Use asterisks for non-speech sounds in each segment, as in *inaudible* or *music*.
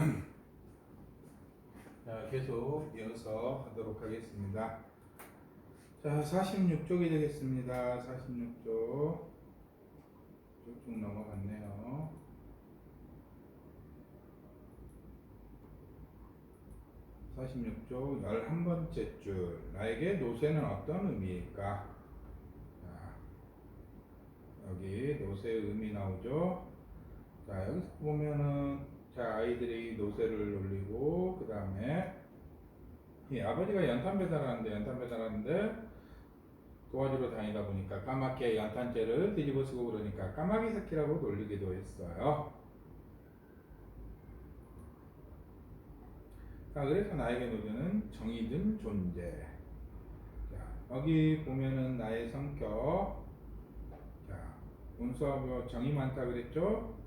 *clears throat* 자, 계속 이어서 하도록 하겠습니다. 자, 46쪽이 되겠습니다. 46쪽. 쭉쭉 넘어갔네요. (46쪽) 열한 번째 줄 나에게 노쇠는 어떤 의미일까 자, 여기 노쇠의 의미 나오죠 자 여기서 보면은 자 아이들이 노새를 올리고 그 다음에 이 아버지가 연탄 배달하는데 연탄 배달하는데 도와주러 다니다 보니까 까맣게 연탄재를 뒤집어 쓰고 그러니까 까마귀 새끼라고 놀리기도 했어요. 자 그래서 나에게 노조는 정이 든 존재. 자 여기 보면은 나의 성격. 자 운수하고 정이 많다 그랬죠?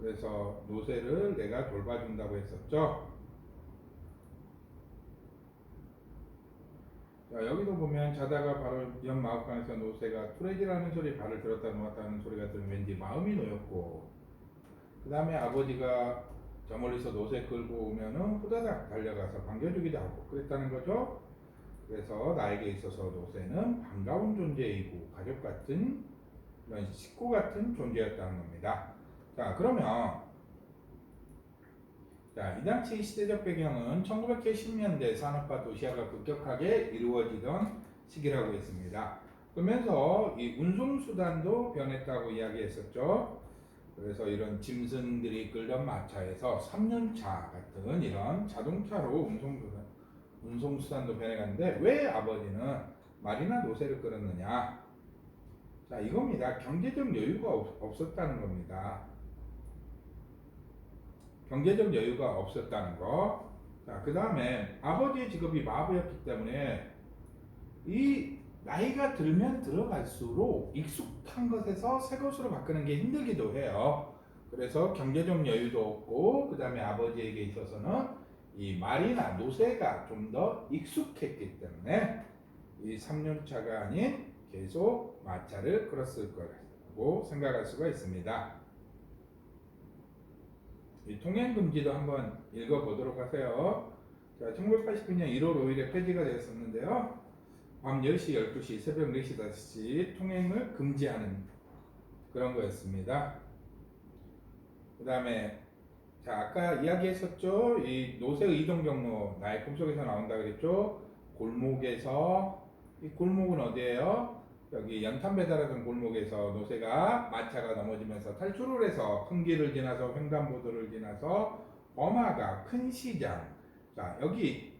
그래서 노새를 내가 돌봐준다고 했었죠. 자, 여기도 보면 자다가 바로 옆 마을간에서 노새가 투레지라는 소리 발을 들었다 놓았다는 소리가 들으면 왠지 마음이 놓였고 그 다음에 아버지가 저 멀리서 노새 끌고 오면은 후다닥 달려가서 반겨주기도 하고 그랬다는 거죠. 그래서 나에게 있어서 노새는 반가운 존재이고 가족 같은 이런 식구 같은 존재였다는 겁니다. 자, 그러면 자, 이 당시 시대적 배경은 1970년대 산업화 도시화가 급격하게 이루어지던 시기라고 했습니다. 그러면서 이 운송수단도 변했다고 이야기했었죠. 그래서 이런 짐승들이 끌던 마차에서 3륜차 같은 이런 자동차로 운송수단, 운송수단도 변해갔는데 왜 아버지는 말이나 노새를 끌었느냐? 자, 이겁니다. 경제적 여유가 없, 없었다는 겁니다. 경제적 여유가 없었다는 거. 자, 그 다음에 아버지의 직업이 마부였기 때문에 이 나이가 들면 들어갈수록 익숙한 것에서 새 것으로 바꾸는 게 힘들기도 해요. 그래서 경제적 여유도 없고, 그 다음에 아버지에게 있어서는 이 말이나 노새가 좀 더 익숙했기 때문에 이 3년차가 아닌 계속 마차를 끌었을 거라고 생각할 수가 있습니다. 이 통행 금지도 한번 읽어보도록 하세요. 자, 1989년 1월 5일에 폐지가 되었었는데요. 밤 10시, 12시, 새벽 4시, 5시 통행을 금지하는 그런 거였습니다. 그 다음에 자 아까 이야기했었죠. 이 노새 이동 경로 나의 꿈속에서 나온다 그랬죠. 골목에서 이 골목은 어디예요? 여기 연탄 배달하던 골목에서 노새가 마차가 넘어지면서 탈출을 해서 큰 길을 지나서 횡단보도를 지나서 범화가 큰 시장. 자 여기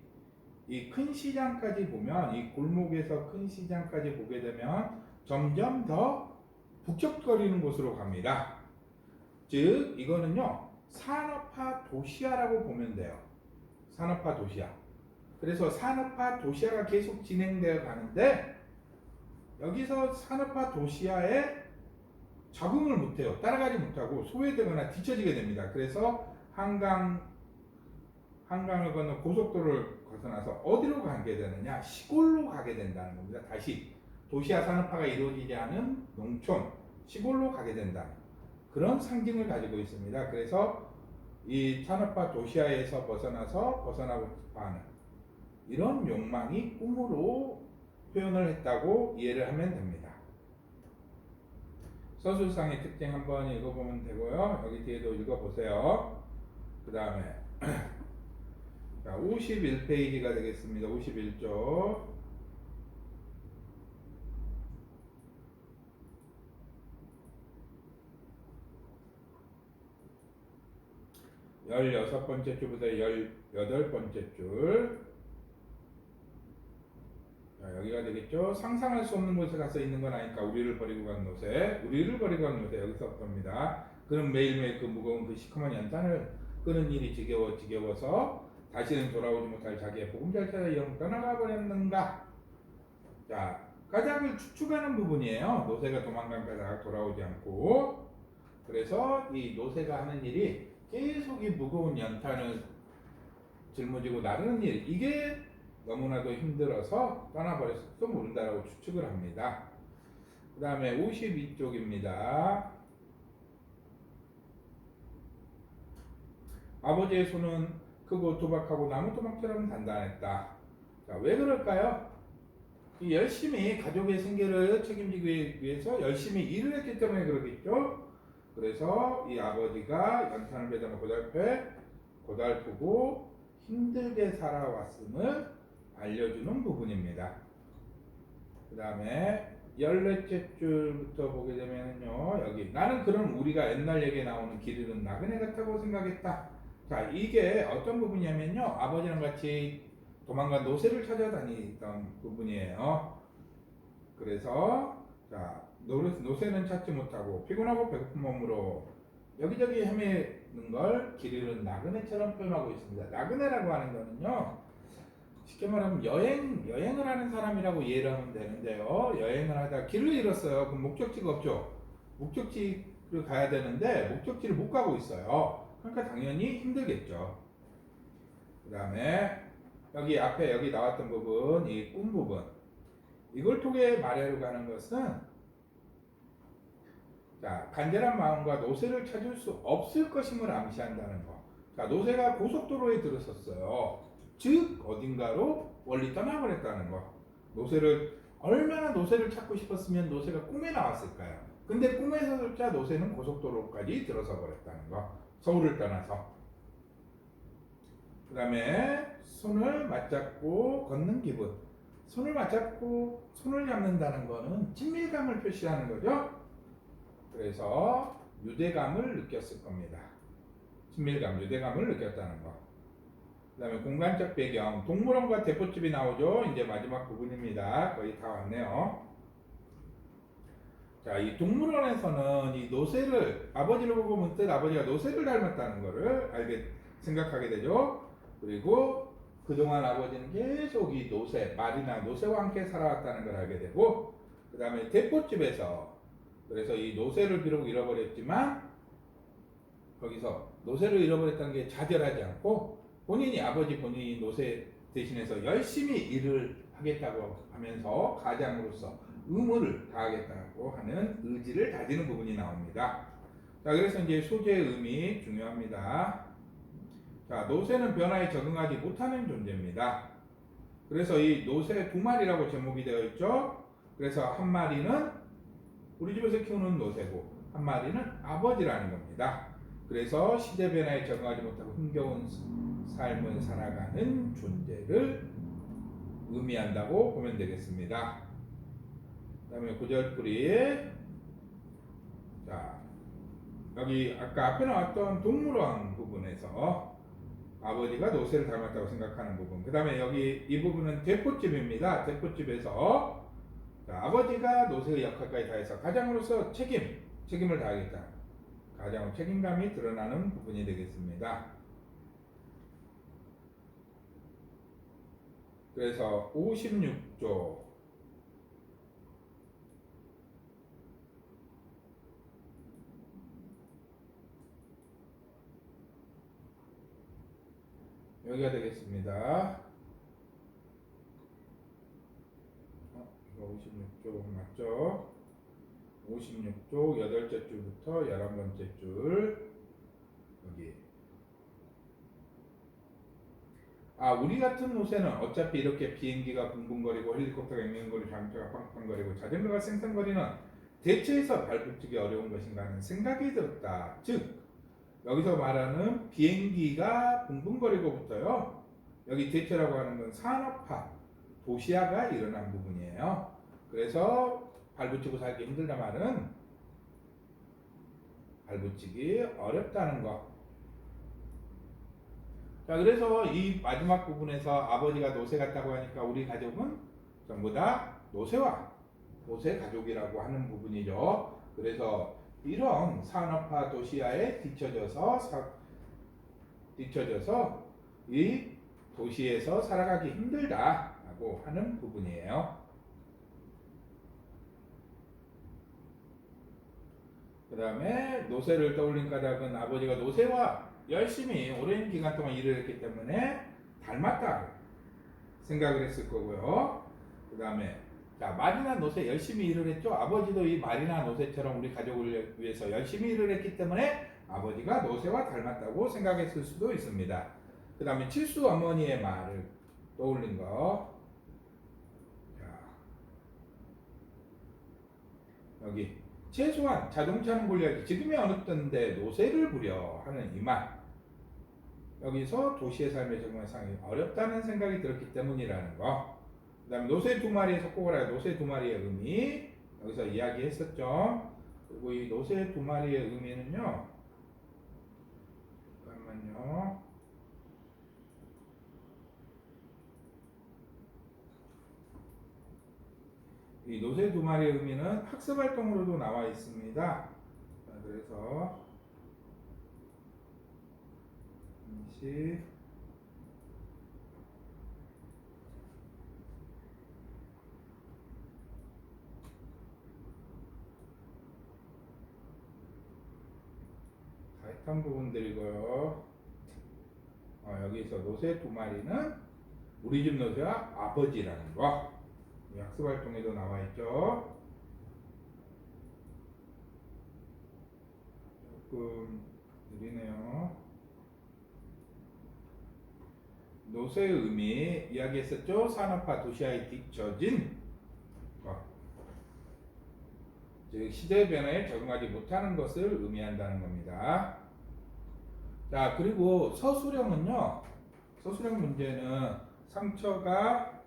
이 큰 시장까지 보면 이 골목에서 큰 시장까지 보게 되면 점점 더 북적거리는 곳으로 갑니다. 즉 이거는요 산업화 도시화라고 보면 돼요. 산업화 도시화. 그래서 산업화 도시화가 계속 진행되어 가는데 여기서 산업화 도시화에 적응을 못해요. 따라가지 못하고 소외되거나 뒤처지게 됩니다. 그래서 한강 한강을 건너 고속도로를 벗어나서 어디로 가게 되느냐? 시골로 가게 된다는 겁니다. 다시 도시화 산업화가 이루어지지 않은 농촌 시골로 가게 된다. 그런 상징을 가지고 있습니다. 그래서 이 산업화 도시화에서 벗어나서 벗어나고 싶어 하는 이런 욕망이 꿈으로 표현을 했다고 이해를 하면 됩니다. 서술상의 특징 한번 읽어보면 되고요. 여기 뒤에도 읽어보세요. 그 다음에 *clears throat* 자, 51페이지가 되겠습니다. 51쪽. 열여섯 번째 줄부터 열여덟 번째 줄. 자, 여기가 되겠죠. 상상할 수 없는 곳에 가서 있는 건 아니까 우리를 버리고 간 노새, 우리를 버리고 간 노새 여기서 겁니다. 그럼 매일매일 그 무거운 그 시커먼 연탄을 끄는 일이 지겨워 지겨워서 다시는 돌아오지 못할 자기의 보금잘자의 영 떠나가 버렸는가? 자, 가작을 추측하는 부분이에요. 노새가 도망간 가작 돌아오지 않고 그래서 이 노새가 하는 일이 계속 이 무거운 연탄을 짊어지고 나르는 일 이게 너무나도 힘들어서 떠나버렸을지도 모른다라고 추측을 합니다. 그 다음에 52쪽입니다. 아버지의 손은 크고 투박하고 나무 토막처럼 단단했다. 자, 왜 그럴까요? 이 열심히 가족의 생계를 책임지기 위해서 열심히 일을 했기 때문에 그러겠죠. 그래서 이 아버지가 연탄을 고달프에 고달프고 힘들게 살아왔음을 알려주는 부분입니다. 그 다음에 열넷째 줄부터 보게 되면요 여기 나는 그런 우리가 옛날 얘기에 나오는 길 잃은 나그네 같다고 생각했다. 자 이게 어떤 부분이냐면요 아버지랑 같이 도망간 노새를 찾아다니던 부분이에요. 그래서 자 노- 노새는 찾지 못하고 피곤하고 배고픈 몸으로 여기저기 헤매는 걸길 잃은 나그네처럼 표현하고 있습니다. 나그네라고 하는 거는요 쉽게 말하면 여행 여행을 하는 사람이라고 이해를 하면 되는데요. 여행을 하다 길을 잃었어요. 그럼 목적지가 없죠. 목적지를 가야 되는데 목적지를 못 가고 있어요. 그러니까 당연히 힘들겠죠. 그 다음에 여기 앞에 여기 나왔던 부분 이 꿈 부분 이걸 통해 말하려 가는 것은 자 간절한 마음과 노새를 찾을 수 없을 것임을 암시한다는 거. 자 노새가 고속도로에 들어섰어요. 즉 어딘가로 멀리 떠나버렸다는 거. 노새를 얼마나 노새를 찾고 싶었으면 노새가 꿈에 나왔을까요? 근데 꿈에서조차 노새는 고속도로까지 들어서 버렸다는 거. 서울을 떠나서. 그 다음에 손을 맞잡고 걷는 기분. 손을 맞잡고 손을 잡는다는 거는 친밀감을 표시하는 거죠. 그래서 유대감을 느꼈을 겁니다. 친밀감, 유대감을 느꼈다는 거. 그 다음에 공간적 배경, 동물원과 대포집이 나오죠. 이제 마지막 부분입니다. 거의 다 왔네요. 자, 이 동물원에서는 이 노새를 아버지를 보고 문득 아버지가 노새를 닮았다는 것을 알게 생각하게 되죠. 그리고 그동안 아버지는 계속 이 노새, 말이나 노새와 함께 살아왔다는 걸 알게 되고, 그 다음에 대포집에서 그래서 이 노새를 비록 잃어버렸지만 거기서 노새를 잃어버렸다는 게 자결하지 않고 본인이 아버지 본인이 노새 대신해서 열심히 일을 하겠다고 하면서 가장으로서 의무를 다하겠다고 하는 의지를 다지는 부분이 나옵니다. 자, 그래서 이제 소재의 의미 중요합니다. 자, 노새는 변화에 적응하지 못하는 존재입니다. 그래서 이 노새 두 마리라고 제목이 되어 있죠. 그래서 한 마리는 우리 집에서 키우는 노새고 한 마리는 아버지라는 겁니다. 그래서 시대 변화에 적응하지 못하고 힘겨운 삶을 살아가는 존재를 의미한다고 보면 되겠습니다. 그다음에 구절풀이 자 여기 아까 앞에 나왔던 동물원 부분에서 아버지가 노새를 닮았다고 생각하는 부분. 그 다음에 여기 이 부분은 대포집입니다. 대포집에서 자, 아버지가 노새의 역할까지 다해서 가장으로서 책임, 책임을 다하겠다. 가장 책임감이 드러나는 부분이 되겠습니다. 그래서 56조 여기가 되겠습니다. 어, 이거 56조 맞죠? 56조 여덟째 줄부터 열한 번째 줄. 여기. 아 우리 같은 노새는 어차피 이렇게 비행기가 붕붕거리고 헬리콥터가 앵앵거리고 자동차가 팡팡거리고 자전거가 쌩쌩거리는 대체해서 발붙이기 어려운 것인가 하는 생각이 들었다. 즉 여기서 말하는 비행기가 붕붕거리고부터요 여기 대체라고 하는 건 산업화 도시화가 일어난 부분이에요. 그래서 발붙이고 살기 힘들다 말은 발붙이기 어렵다는 거. 자, 그래서 이 마지막 부분에서 아버지가 노새 같다고 하니까 우리 가족은 전부 다 노새와 노새 가족이라고 하는 부분이죠. 그래서 이런 산업화 도시화에 뒤처져서 사, 뒤처져서 이 도시에서 살아가기 힘들다라고 하는 부분이에요. 그 다음에 노새를 떠올린 까닭은 아버지가 노새와 열심히 오랜 기간 동안 일을 했기 때문에 닮았다 생각을 했을 거고요. 그 다음에 자 말이나 노새 열심히 일을 했죠. 아버지도 이 말이나 노새처럼 우리 가족을 위해서 열심히 일을 했기 때문에 아버지가 노새와 닮았다고 생각했을 수도 있습니다. 그 다음에 칠수 어머니의 말을 떠올린 거. 자, 여기 최소한 자동차는 굴려야지 지금이 어느 때인데 노새를 부려 하는 이 말. 여기서 도시의 삶의 적응상이 어렵다는 생각이 들었기 때문이라는 거. 그 다음에 노새 두 속곡을 하여 노새 두 마리의 의미 여기서 이야기했었죠. 그리고 이 노새 두 마리의 의미는요. 잠깐만요. 이 노새 두 마리의 의미는 학습 활동으로도 나와 있습니다. 자, 그래서 잠시 다 했던 부분들 이고요. 어, 여기서 노새 두 마리는 우리 집 노새와 아버지라는 거. 이 학습 활동에도 나와 있죠. 조금 느리네요. 노새의 의미 이야기했었죠. 산업화 도시화에 뒤처진 것. 즉 시대 변화에 적응하지 못하는 것을 의미한다는 겁니다. 자 그리고 서술형은요. 서술형 문제는 상처가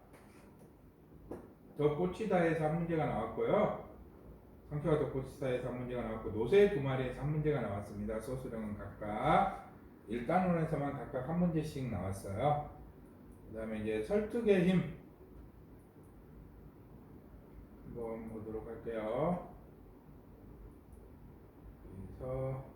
더 꽂히다에서 한 문제가 나왔고요. 더 꽂히다에서 한 문제가 나왔고 노새 두 마리에서 한 문제가 나왔습니다. 서술형은 각각 1단원에서만 각각 한 문제씩 나왔어요. 그 다음에 이제 설득의 힘 한번 보도록 할게요. 그래서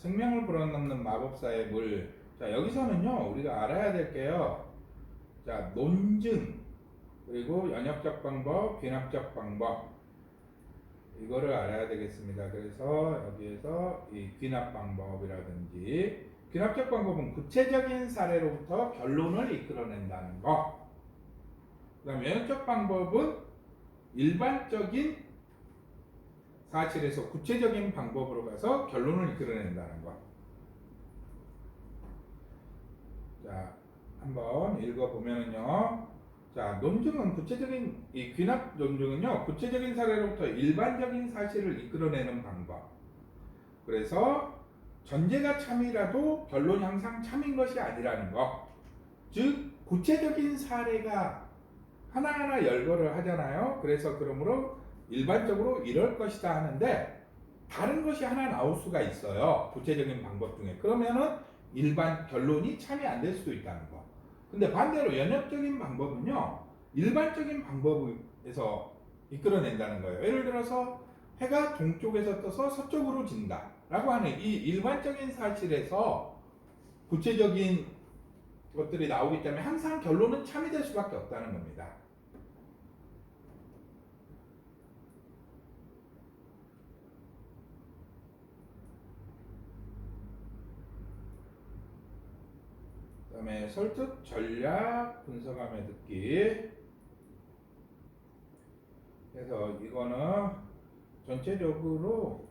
생명을 불어넣는 마법사의 물. 자, 여기서는요, 우리가 알아야 될 게요. 자, 논증, 그리고 연역적 방법, 귀납적 방법. 이거를 알아야 되겠습니다. 그래서 여기에서 이 귀납 방법이라든지, 귀납적 방법은 구체적인 사례로부터 결론을 이끌어낸다는 거. 그 다음 연역적 방법은 일반적인 사실에서 구체적인 방법으로 가서 결론을 이끌어낸다는 것. 자, 한번 읽어보면은요. 자, 논증은 구체적인, 이 귀납 논증은요, 구체적인 사례로부터 일반적인 사실을 이끌어내는 방법. 그래서 전제가 참이라도 결론이 항상 참인 것이 아니라는 것. 즉, 구체적인 사례가 하나하나 열거를 하잖아요. 그래서 그러므로 일반적으로 이럴 것이다 하는데 다른 것이 하나 나올 수가 있어요. 구체적인 방법 중에. 그러면은 일반 결론이 참이 안 될 수도 있다는 거. 근데 반대로 연역적인 방법은요. 일반적인 방법에서 이끌어낸다는 거예요. 예를 들어서 해가 동쪽에서 떠서 서쪽으로 진다. 라고 하는 이 일반적인 사실에서 구체적인 것들이 나오기 때문에 항상 결론은 참이 될 수밖에 없다는 겁니다. 그다음에 설득 전략 분석하며 듣기. 그래서 이거는 전체적으로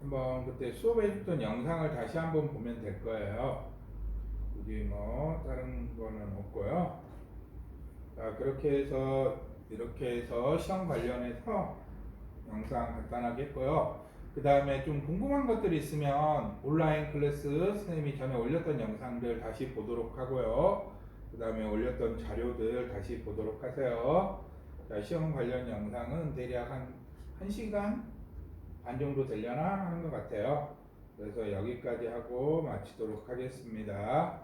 한번 그때 수업에 했던 영상을 다시 한번 보면 될 거예요. 굳이 뭐 다른 거는 없고요. 자 그렇게 해서 이렇게 해서 시험 관련해서 영상 간단하게 했고요. 그 다음에 좀 궁금한 것들이 있으면 온라인 클래스 선생님이 전에 올렸던 영상들 다시 보도록 하고요. 그 다음에 올렸던 자료들 다시 보도록 하세요. 자, 시험 관련 영상은 대략 한 1시간 반 정도 되려나 하는 것 같아요. 그래서 여기까지 하고 마치도록 하겠습니다.